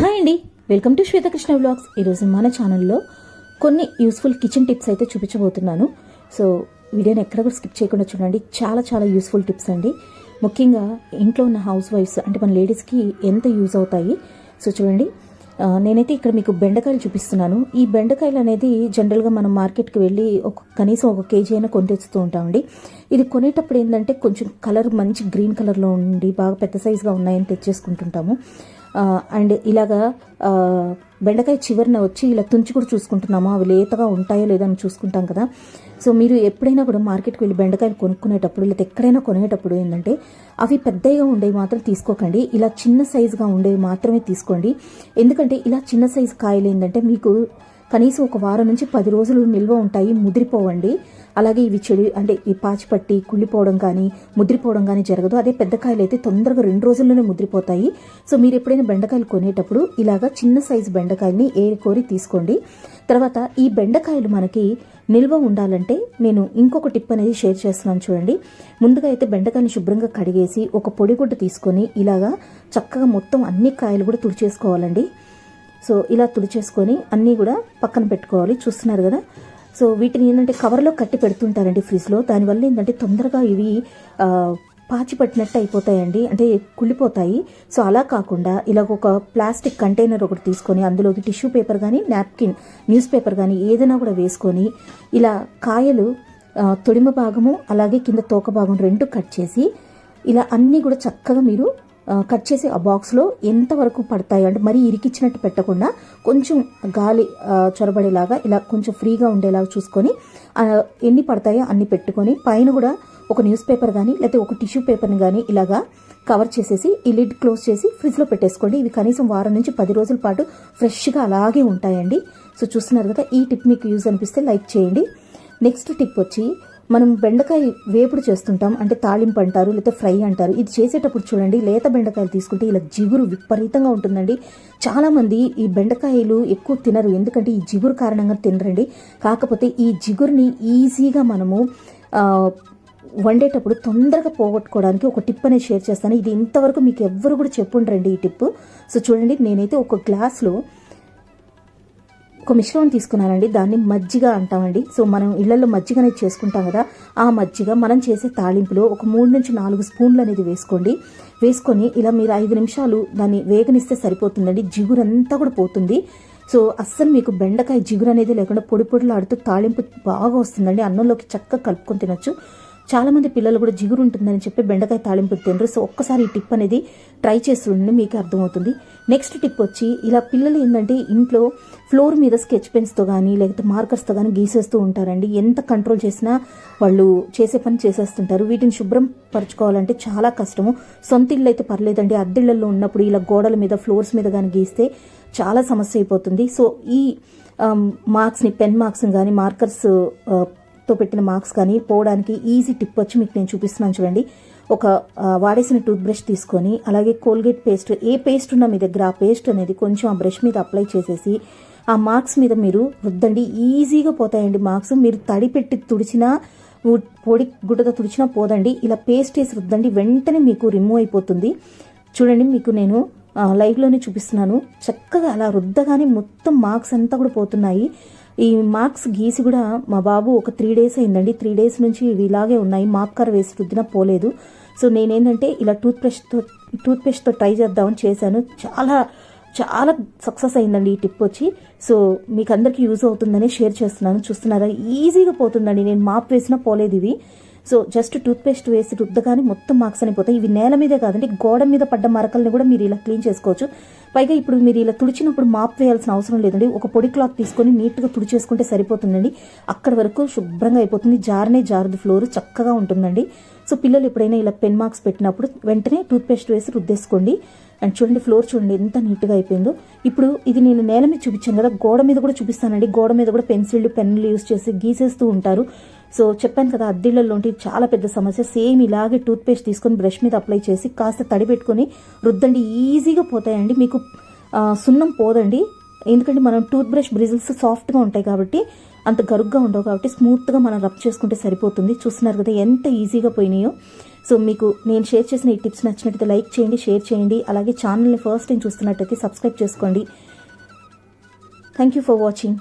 Hi అండి. Welcome to Swetha Krishna blogs ఈరోజు మన ఛానల్లో కొన్ని యూస్ఫుల్ కిచెన్ టిప్స్ అయితే చూపించబోతున్నాను. సో వీడియోని ఎక్కడ కూడా స్కిప్ చేయకుండా చూడండి. చాలా చాలా యూస్ఫుల్ టిప్స్ అండి. ముఖ్యంగా ఇంట్లో ఉన్న హౌస్ వైఫ్స్ అంటే మన లేడీస్కి ఎంత యూజ్ అవుతాయి? సో చూడండి. నేనైతే ఇక్కడ మీకు బెండకాయలు చూపిస్తున్నాను. ఈ బెండకాయలు అనేది జనరల్గా మనం మార్కెట్కి వెళ్ళి ఒక కనీసం ఒక కేజీ అయినా కొని తెచ్చుతూ ఉంటామండి. ఇది కొనేటప్పుడు ఏంటంటే కొంచెం కలర్ మంచి గ్రీన్ కలర్లో ఉండి బాగా పెద్ద సైజుగా ఉన్నాయని తెచ్చేసుకుంటుంటాము. అండ్ ఇలాగా బెండకాయ చివరిన వచ్చి ఇలా తుంచి కూడా చూసుకుంటున్నాము? అవి లేతగా ఉంటాయో లేదో అని చూసుకుంటాం కదా. సో మీరు ఎప్పుడైనా కూడా మార్కెట్కి వెళ్ళి బెండకాయలు కొనుక్కునేటప్పుడు లేదా ఎక్కడైనా కొనేటప్పుడు ఏంటంటే అవి పెద్దగా ఉండేవి మాత్రం తీసుకోకండి. ఇలా చిన్న సైజుగా ఉండేవి మాత్రమే తీసుకోండి. ఎందుకంటే ఇలా చిన్న సైజు కాయలు ఏంటంటే మీకు కనీసం ఒక వారం నుంచి పది రోజులు నిల్వ ఉంటాయి ముదిరిపోవండి. అలాగే ఇవి చెడు అంటే ఈ పాచిపట్టి కుళ్ళిపోవడం కానీ ముద్రిపోవడం కానీ జరగదు. అదే పెద్ద కాయలు అయితే తొందరగా రెండు రోజుల్లోనే ముద్రిపోతాయి. సో మీరు ఎప్పుడైనా బెండకాయలు కొనేటప్పుడు ఇలాగా చిన్న సైజు బెండకాయల్ని ఏరుకోరి తీసుకోండి. తర్వాత ఈ బెండకాయలు మనకి నిల్వ ఉండాలంటే నేను ఇంకొక టిప్ అనేది షేర్ చేస్తున్నాను చూడండి. ముందుగా అయితే బెండకాయని శుభ్రంగా కడిగేసి ఒక పొడిగుడ్డ తీసుకొని ఇలాగా చక్కగా మొత్తం అన్ని కాయలు కూడా తుడిచేసుకోవాలండి. సో ఇలా తుడిచేసుకొని అన్నీ కూడా పక్కన పెట్టుకోవాలి. చూస్తున్నారు కదా? సో వీటిని ఏంటంటే కవర్లో కట్టి పెడుతుంటారండి ఫ్రిడ్జ్లో దానివల్ల ఏంటంటే తొందరగా ఇవి పాచి పట్టినట్టు అయిపోతాయండి. అంటే కుళ్ళిపోతాయి. సో అలా కాకుండా ఇలా ఒక ప్లాస్టిక్ కంటైనర్ ఒకటి తీసుకొని అందులోకి టిష్యూ పేపర్ కానీ నాప్కిన్ న్యూస్ పేపర్ కానీ ఏదైనా కూడా వేసుకొని ఇలా కాయలు తొడిమ భాగము అలాగే కింద తోక భాగం రెండు కట్ చేసి ఇలా అన్నీ కూడా చక్కగా మీరు కట్ చేసి ఆ బాక్స్లో ఎంతవరకు పడతాయి? అంటే మరీ ఇరికిచ్చినట్టు పెట్టకుండా కొంచెం గాలి చొరబడేలాగా ఇలా కొంచెం ఫ్రీగా ఉండేలాగా చూసుకొని ఎన్ని పడతాయో అన్ని పెట్టుకొని పైన కూడా ఒక న్యూస్ పేపర్ కానీ లేకపోతే ఒక టిష్యూ పేపర్ని కానీ ఇలాగా కవర్ చేసేసి ఈ లిడ్ క్లోజ్ చేసి ఫ్రిడ్జ్లో పెట్టేసుకోండి. ఇవి కనీసం వారం నుంచి పది రోజుల పాటు ఫ్రెష్గా అలాగే ఉంటాయండి. సో చూస్తున్నారు కదా ఈ టిప్ మీకు యూజ్ అనిపిస్తే లైక్ చేయండి. నెక్స్ట్ టిప్ వచ్చి మనం బెండకాయ వేపుడు చేస్తుంటాం అంటే తాళింపు అంటారు లేకపోతే ఫ్రై అంటారు. ఇది చేసేటప్పుడు చూడండి లేత బెండకాయలు తీసుకుంటే ఇలా జిగురు విపరీతంగా ఉంటుందండి. చాలామంది ఈ బెండకాయలు ఎక్కువ తినరు ఎందుకంటే ఈ జిగురు కారణంగా తినరండి. కాకపోతే ఈ జిగురుని ఈజీగా మనము వండేటప్పుడు తొందరగా పోగొట్టుకోవడానికి ఒక టిప్ అనేది షేర్ చేస్తాను. ఇది ఇంతవరకు మీకు ఎవ్వరు కూడా చెప్పుండ్రండి ఈ టిప్. సో చూడండి నేనైతే ఒక గ్లాస్లో ఒక మిశ్రమం తీసుకున్నానండి. దాన్ని మజ్జిగ అంటామండి. సో మనం ఇళ్ళలో మజ్జిగ అనేది చేసుకుంటాం కదా ఆ మజ్జిగ మనం చేసే తాలింపులో ఒక మూడు నుంచి నాలుగు స్పూన్లు అనేది వేసుకోండి. వేసుకొని ఇలా మీరు ఐదు నిమిషాలు దాన్ని వేగనిస్తే సరిపోతుందండి. జిగురు అంతా కూడా పోతుంది. సో అస్సలు మీకు బెండకాయ జిగురు అనేది లేకుండా పొడి పొడిలాడుతూ తాలింపు బాగా వస్తుందండి. అన్నంలోకి చక్కగా కలుపుకొని తినొచ్చు. చాలామంది పిల్లలు కూడా జిగురు ఉంటుందని చెప్పి బెండకాయ తాలింపు తినరు. సో ఒక్కసారి ఈ టిప్ అనేది ట్రై చేస్తుండే మీకు అర్థమవుతుంది. నెక్స్ట్ టిప్ వచ్చి ఇలా పిల్లలు ఏంటంటే ఇంట్లో ఫ్లోర్ మీద స్కెచ్ పెన్స్తో కానీ లేకపోతే మార్కర్స్తో కానీ గీసేస్తూ ఉంటారండి. ఎంత కంట్రోల్ చేసినా వాళ్ళు చేసే పని చేసేస్తుంటారు. వీటిని శుభ్రం పరచుకోవాలంటే చాలా కష్టము. సొంత ఇళ్ళు అయితే పర్లేదండి. అద్దెళ్ళలో ఉన్నప్పుడు ఇలా గోడల మీద ఫ్లోర్స్ మీద కానీ గీస్తే చాలా సమస్య అయిపోతుంది. సో ఈ మార్క్స్ని పెన్ మార్క్స్ని కానీ మార్కర్స్ తో పెట్టిన మార్క్స్ కానీ పోవడానికి ఈజీ టిప్ వచ్చి మీకు నేను చూపిస్తున్నాను చూడండి. ఒక వాడేసిన టూత్ బ్రష్ తీసుకొని అలాగే కోల్గేట్ పేస్ట్ ఏ పేస్ట్ ఉన్నా మీ దగ్గర ఆ పేస్ట్ అనేది కొంచెం ఆ బ్రష్ మీద అప్లై చేసేసి ఆ మార్క్స్ మీద మీరు రుద్దండి. ఈజీగా పోతాయండి మార్క్స్. మీరు తడి పెట్టి తుడిచినా పొడి గుడ్డతో తుడిచినా పోదండి. ఇలా పేస్ట్ వేసి రుద్దండి వెంటనే మీకు రిమూవ్ అయిపోతుంది. చూడండి మీకు నేను లైవ్లోనే చూపిస్తున్నాను. చక్కగా అలా రుద్దగానే మొత్తం మార్క్స్ అంతా కూడా పోతున్నాయి. ఈ మార్క్స్ గీసి కూడా మా బాబు ఒక త్రీ డేస్ అయిందండి. త్రీ డేస్ నుంచి ఇవి ఇలాగే ఉన్నాయి. మార్కర్ వేసి రుద్దిన పోలేదు. సో నేనేంటంటే ఇలా టూత్ బ్రష్తో టూత్ పేస్ట్తో ట్రై చేద్దామని చేశాను. చాలా చాలా సక్సెస్ అయిందండి ఈ టిప్ వచ్చి. సో మీకు అందరికీ యూజ్ అవుతుందని షేర్ చేస్తున్నాను. చూస్తున్నారా? ఈజీగా పోతుందండి. నేను మాప్ వేసినా పోలేదు ఇవి. సో జస్ట్ టూత్ పేస్ట్ వేసి రుద్దగానే మొత్తం మార్క్స్ అయిపోతాయి ఇవి నేల మీదే కాదండి గోడ మీద పడ్డ మరకల్ని కూడా మీరు ఇలా క్లీన్ చేసుకోవచ్చు. పైగా ఇప్పుడు మీరు ఇలా తుడిచినప్పుడు మాప్ వేయాల్సిన అవసరం లేదండి. ఒక పొడి క్లాత్ తీసుకొని నీట్గా తుడిచేసుకుంటే సరిపోతుందండి. అక్కడ వరకు శుభ్రంగా అయిపోతుంది. జారనే జారుదు ఫ్లోర్ చక్కగా ఉంటుందండి. సో పిల్లలు ఎప్పుడైనా ఇలా పెన్ మార్క్స్ పెట్టినప్పుడు వెంటనే టూత్ పేస్ట్ వేసి రుద్దేసుకోండి. అండ్ చూడండి ఫ్లోర్ చూడండి ఎంత నీట్గా అయిపోయిందో. ఇప్పుడు ఇది నేను నేల మీద చూపించాను కదా గోడ మీద కూడా చూపిస్తానండి. గోడ మీద కూడా పెన్సిల్ పెన్నులు యూస్ చేసి గీసేస్తూ ఉంటారు. సో చెప్పాను కదా అద్దెళ్ళలో చాలా పెద్ద సమస్య. సేమ్ ఇలాగే టూత్పేస్ట్ తీసుకొని బ్రష్ మీద అప్లై చేసి కాస్త తడి పెట్టుకొని రుద్దండి ఈజీగా పోతాయండి. మీకు సున్నం పోదండి. ఎందుకంటే మనం టూత్ బ్రష్ బ్రిజిల్స్ సాఫ్ట్గా ఉంటాయి కాబట్టి అంత గరుగ్గా ఉండవు కాబట్టి స్మూత్గా మనం రబ్ చేసుకుంటే సరిపోతుంది. చూస్తున్నారు కదా ఎంత ఈజీగా పోయినాయో. సో మీకు నేను షేర్ చేసిన ఈ టిప్స్ నచ్చినట్టయితే లైక్ చేయండి షేర్ చేయండి. అలాగే ఛానల్ని ఫస్ట్ టైం చూస్తున్నట్టయితే సబ్స్క్రైబ్ చేసుకోండి. Thank you for watching